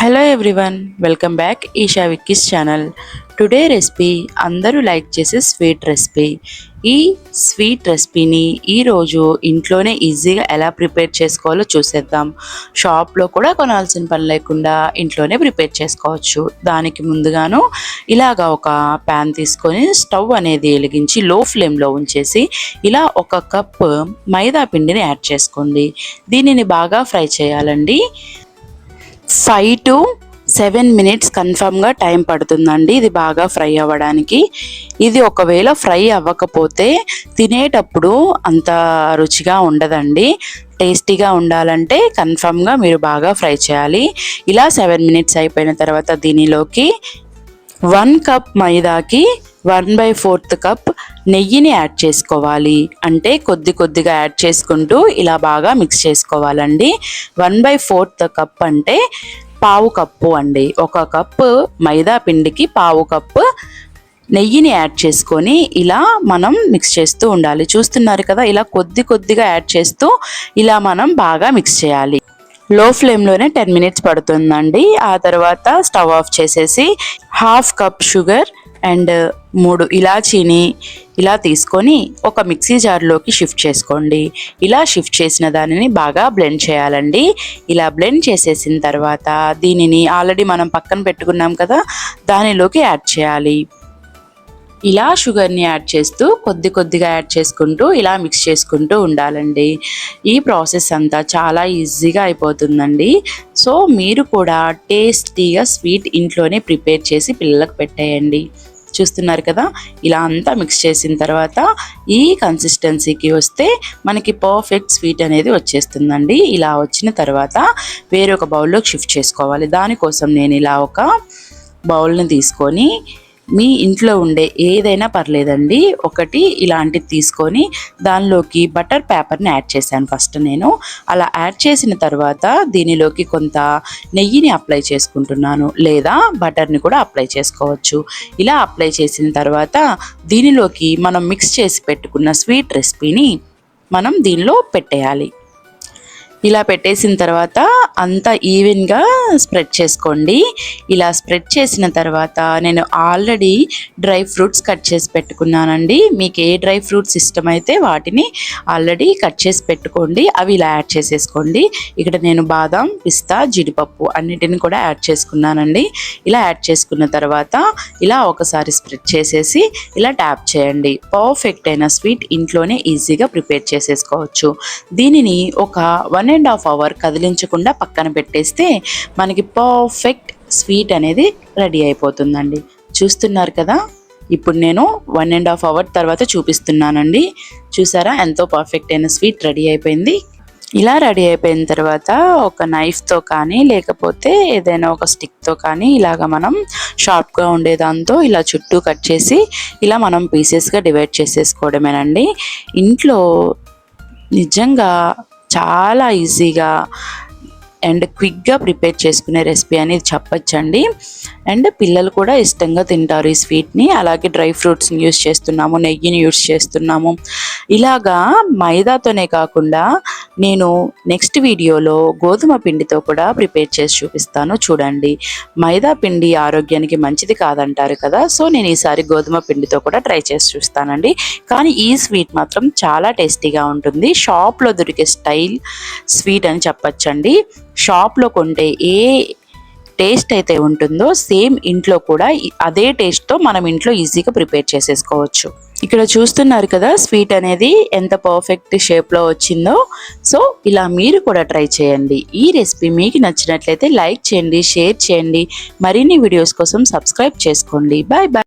Hello everyone welcome back Esha Vicky's channel today recipe అందరూ like చేసే sweet recipe ఈ sweet రెసిపీని ఈరోజు ఇంట్లోనే ఈజీగా ఎలా ప్రిపేర్ చేసుకోవాలో చూసేద్దాం. షాప్లో కూడా కొనాల్సిన పని లేకుండా ఇంట్లోనే ప్రిపేర్ చేసుకోవచ్చు. దానికి ముందుగాను ఇలాగా ఒక ప్యాన్ తీసుకొని స్టవ్ అనేది వెలిగించి లో ఫ్లేమ్లో ఉంచేసి ఇలా ఒక కప్ మైదా పిండిని యాడ్ చేసుకోండి. దీనిని బాగా ఫ్రై చేయాలండి. ఫైవ్ టు సెవెన్ మినిట్స్ కన్ఫామ్గా టైం పడుతుందండి. ఇది బాగా ఫ్రై అవ్వడానికి. ఇది ఒకవేళ ఫ్రై అవ్వకపోతే తినేటప్పుడు అంత రుచిగా ఉండదండి. టేస్టీగా ఉండాలంటే కన్ఫామ్గా మీరు బాగా ఫ్రై చేయాలి. ఇలా సెవెన్ మినిట్స్ అయిపోయిన తర్వాత దీనిలోకి వన్ కప్ మైదాకి వన్ బై ఫోర్త్ కప్ నెయ్యిని యాడ్ చేసుకోవాలి. అంటే కొద్ది కొద్దిగా యాడ్ చేసుకుంటూ ఇలా బాగా మిక్స్ చేసుకోవాలండి. వన్ బై ఫోర్త్ కప్ అంటే పావు కప్పు అండి. ఒక కప్పు మైదా పిండికి పావు కప్పు నెయ్యిని యాడ్ చేసుకొని ఇలా మనం మిక్స్ చేస్తూ ఉండాలి. చూస్తున్నారు కదా ఇలా కొద్ది కొద్దిగా యాడ్ చేస్తూ ఇలా మనం బాగా మిక్స్ చేయాలి. లో ఫ్లేమ్లోనే టెన్ మినిట్స్ పడుతుందండి. ఆ తర్వాత స్టవ్ ఆఫ్ చేసేసి హాఫ్ కప్ షుగర్ అండ్ మూడు ఇలాచీని ఇలా తీసుకొని ఒక మిక్సీ జార్లోకి షిఫ్ట్ చేసుకోండి. ఇలా షిఫ్ట్ చేసిన దానిని బాగా బ్లెండ్ చేయాలండి. ఇలా బ్లెండ్ చేసేసిన తర్వాత దీనిని ఆల్రెడీ మనం పక్కన పెట్టుకున్నాం కదా దానిలోకి యాడ్ చేయాలి. ఇలా షుగర్ని యాడ్ చేస్తూ కొద్ది కొద్దిగా యాడ్ చేసుకుంటూ ఇలా మిక్స్ చేసుకుంటూ ఉండాలండి. ఈ ప్రాసెస్ అంతా చాలా ఈజీగా అయిపోతుందండి. సో మీరు కూడా టేస్టీగా స్వీట్ ఇంట్లోనే ప్రిపేర్ చేసి పిల్లలకు పెట్టేయండి. చూస్తున్నారు కదా? ఇలా అంతా మిక్స్ చేసిన తర్వాత ఈ కన్సిస్టెన్సీకి వస్తే మనకి పర్ఫెక్ట్ స్వీట్ అనేది వచ్చేస్తుందండి. ఇలా వచ్చిన తర్వాత వేరొక బౌల్లోకి షిఫ్ట్ చేసుకోవాలి. దానికోసం నేను ఇలా ఒక బౌల్ని తీసుకొని మీ ఇంట్లో ఉండే ఏదైనా పర్లేదండి. ఒకటి ఇలాంటిది తీసుకొని దానిలోకి బటర్ పేపర్ని యాడ్ చేశాను ఫస్ట్ నేను. అలా యాడ్ చేసిన తర్వాత దీనిలోకి కొంత నెయ్యిని అప్లై చేసుకుంటున్నాను. లేదా బటర్ని కూడా అప్లై చేసుకోవచ్చు. ఇలా అప్లై చేసిన తర్వాత దీనిలోకి మనం మిక్స్ చేసి పెట్టుకున్న స్వీట్ రెసిపీని మనం దీనిలో పెట్టేయాలి. ఇలా పెట్టేసిన తర్వాత అంతా ఈవెన్గా స్ప్రెడ్ చేసుకోండి. ఇలా స్ప్రెడ్ చేసిన తర్వాత నేను ఆల్రెడీ డ్రై ఫ్రూట్స్ కట్ చేసి పెట్టుకున్నానండి. మీకు ఏ డ్రై ఫ్రూట్స్ ఇష్టమైతే వాటిని ఆల్రెడీ కట్ చేసి పెట్టుకోండి. అవి ఇలా యాడ్ చేసేసుకోండి. ఇక్కడ నేను బాదం పిస్తా జీడిపప్పు అన్నిటిని కూడా యాడ్ చేసుకున్నానండి. ఇలా యాడ్ చేసుకున్న తర్వాత ఇలా ఒకసారి స్ప్రెడ్ చేసేసి ఇలా ట్యాప్ చేయండి. పర్ఫెక్ట్ అయిన స్వీట్ ఇంట్లోనే ఈజీగా ప్రిపేర్ చేసేసుకోవచ్చు. దీనిని ఒక one one and half hour కదిలించకుండా పక్కన పెట్టేస్తే మనకి పర్ఫెక్ట్ స్వీట్ అనేది రెడీ అయిపోతుందండి. చూస్తున్నారు కదా? ఇప్పుడు నేను వన్ అండ్ హాఫ్ అవర్ తర్వాత చూపిస్తున్నానండి. చూసారా? ఎంతో పర్ఫెక్ట్ అయిన స్వీట్ రెడీ అయిపోయింది. ఇలా రెడీ అయిపోయిన తర్వాత ఒక నైఫ్తో కానీ లేకపోతే ఏదైనా ఒక స్టిక్తో కానీ ఇలాగ మనం షార్ప్గా ఉండేదాంతో ఇలా చుట్టూ కట్ చేసి ఇలా మనం పీసెస్గా డివైడ్ చేసేసుకోవడమేనండి. ఇంట్లో నిజంగా చాలా ఈజీగా అండ్ క్విక్గా ప్రిపేర్ చేసుకునే రెసిపీ అనేది చెప్పచ్చండి. అండ్ పిల్లలు కూడా ఇష్టంగా తింటారు ఈ స్వీట్ని. అలాగే డ్రై ఫ్రూట్స్ని యూస్ చేస్తున్నాము నెయ్యిని యూస్ చేస్తున్నాము. ఇలాగా మైదాతోనే కాకుండా నేను నెక్స్ట్ వీడియోలో గోధుమ పిండితో కూడా ప్రిపేర్ చేసి చూపిస్తాను. చూడండి. మైదా పిండి ఆరోగ్యానికి మంచిది కాదంటారు కదా. సో నేను ఈసారి గోధుమ పిండితో కూడా ట్రై చేసి చూస్తానండి. కానీ ఈ స్వీట్ మాత్రం చాలా టేస్టీగా ఉంటుంది. షాప్లో దొరికే స్టైల్ స్వీట్ అని చెప్పచ్చండి. షాప్లో కొంటే ఏ టేస్ట్ అయితే ఉంటుందో సేమ్ ఇంట్లో కూడా అదే టేస్ట్తో మనం ఇంట్లో ఈజీగా ప్రిపేర్ చేసేసుకోవచ్చు. ఇక్కడ చూస్తున్నారు కదా స్వీట్ అనేది ఎంత పర్ఫెక్ట్ షేప్లో వచ్చిందో. సో ఇలా మీరు కూడా ట్రై చేయండి. ఈ రెసిపీ మీకు నచ్చినట్లయితే లైక్ చేయండి షేర్ చేయండి. మరిన్ని వీడియోస్ కోసం సబ్స్క్రైబ్ చేసుకోండి. Bye bye.